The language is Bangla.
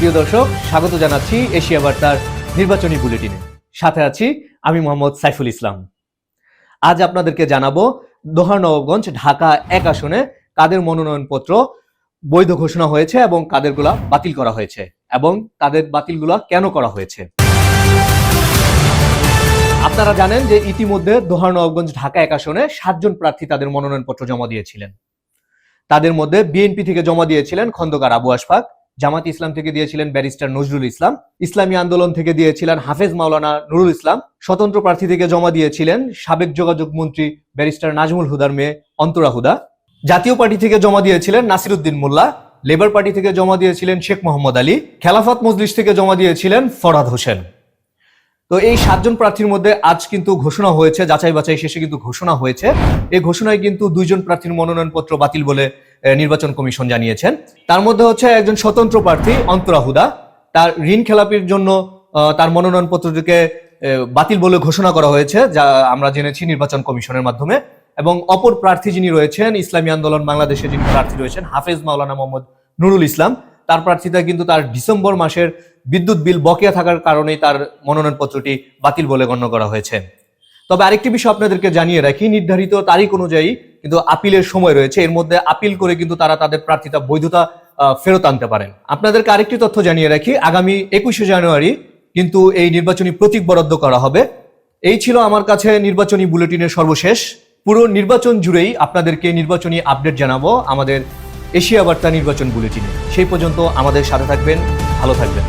প্রিয় দর্শক, স্বাগত জানাচ্ছি এশিয়া বার্তার নির্বাচনী বুলেটিনে। সাথে আছি আমি মোহাম্মদ সাইফুল ইসলাম। আজ আপনাদেরকে জানাব দোহারনগরগঞ্জ ঢাকা এক আসনে কাদের মনোনয়নপত্র বৈধ ঘোষণা হয়েছে এবং কাদেরগুলা বাতিল করা হয়েছে এবং তাদের বাতিলগুলা কেন করা হয়েছে। আপনারা জানেন যে ইতিমধ্যে দোহারনগরগঞ্জ ঢাকা এক আসনে সাতজন প্রার্থী তাদের মনোনয়নপত্র জমা দিয়েছিলেন। তাদের মধ্যে বিএনপি থেকে জমা দিয়েছিলেন খন্দকার আবু আশফাক জামাত ইসলাম থেকে দিয়েছিলেন ব্যারিস্টার নজরুল ইসলাম, ইসলামী আন্দোলন থেকে দিয়েছিলেন হাফেজ মাওলানা নুরুল ইসলাম, স্বতন্ত্র প্রার্থী থেকে জমা দিয়েছিলেন সাবেক যোগাযোগ মন্ত্রী ব্যারিস্টার নাজমুল হুদার মেয়ে অন্তরা হুদা, জাতীয় পার্টি থেকে জমা দিয়েছিলেন নাসিরুদ্দিন মোল্লা, লেবার পার্টি থেকে জমা দিয়েছিলেন শেখ মোহাম্মদ আলী, খেলাফত মজলিস থেকে জমা দিয়েছিলেন ফরাদ হোসেন। তো এই সাতজন প্রার্থীর মধ্যে আজ কিন্তু ঘোষণা হয়েছে যাচাই বাছাই শেষে কিন্তু ঘোষণা হয়েছে। এই ঘোষণায় কিন্তু দুইজন প্রার্থীর মনোনয়নপত্র বাতিল বলে নির্বাচন কমিশন জানিয়েছেন। তার মধ্যে হচ্ছে একজন স্বতন্ত্র প্রার্থী, অন্তরা হুদা। তার ঋণ খেলাপির জন্য তার মনোনয়নপত্রটিকে বাতিল বলে ঘোষণা করা হয়েছে, যা আমরা জেনেছি নির্বাচন কমিশনের মাধ্যমে। এবং অপর প্রার্থী যিনি রয়েছেন, ইসলামী আন্দোলন বাংলাদেশে যিনি প্রার্থী রয়েছেন, হাফেজ মাওলানা মোহাম্মদ নুরুল ইসলাম। তার প্রার্থীতা কিন্তু তার ডিসেম্বর মাসের বিদ্যুৎ বিল বকেয়া থাকার কারণেই তার মনোনয়নপত্রটি বাতিল বলে গণ্য করা হয়েছে। তবে আরেকটি বিষয় আপনাদেরকে জানিয়ে রাখি, নির্ধারিত তারিখ অনুযায়ী কিন্তু আপিলের সময় রয়েছে। এর মধ্যে আপিল করে কিন্তু তারা তাদের প্রার্থিতা বৈধতা ফেরত আনতে পারেন। আপনাদেরকে আরেকটি তথ্য জানিয়ে রাখি, আগামী একুশে জানুয়ারি কিন্তু এই নির্বাচনী প্রতীক বরাদ্দ করা হবে। এই ছিল আমার কাছে নির্বাচনী বুলেটিনের সর্বশেষ। পুরো নির্বাচন জুড়েই আপনাদেরকে নির্বাচনী আপডেট জানাব আমাদের এশিয়া বার্তা নির্বাচন বুলেটিনে। সেই পর্যন্ত আমাদের সাথে থাকবেন, ভালো থাকবেন।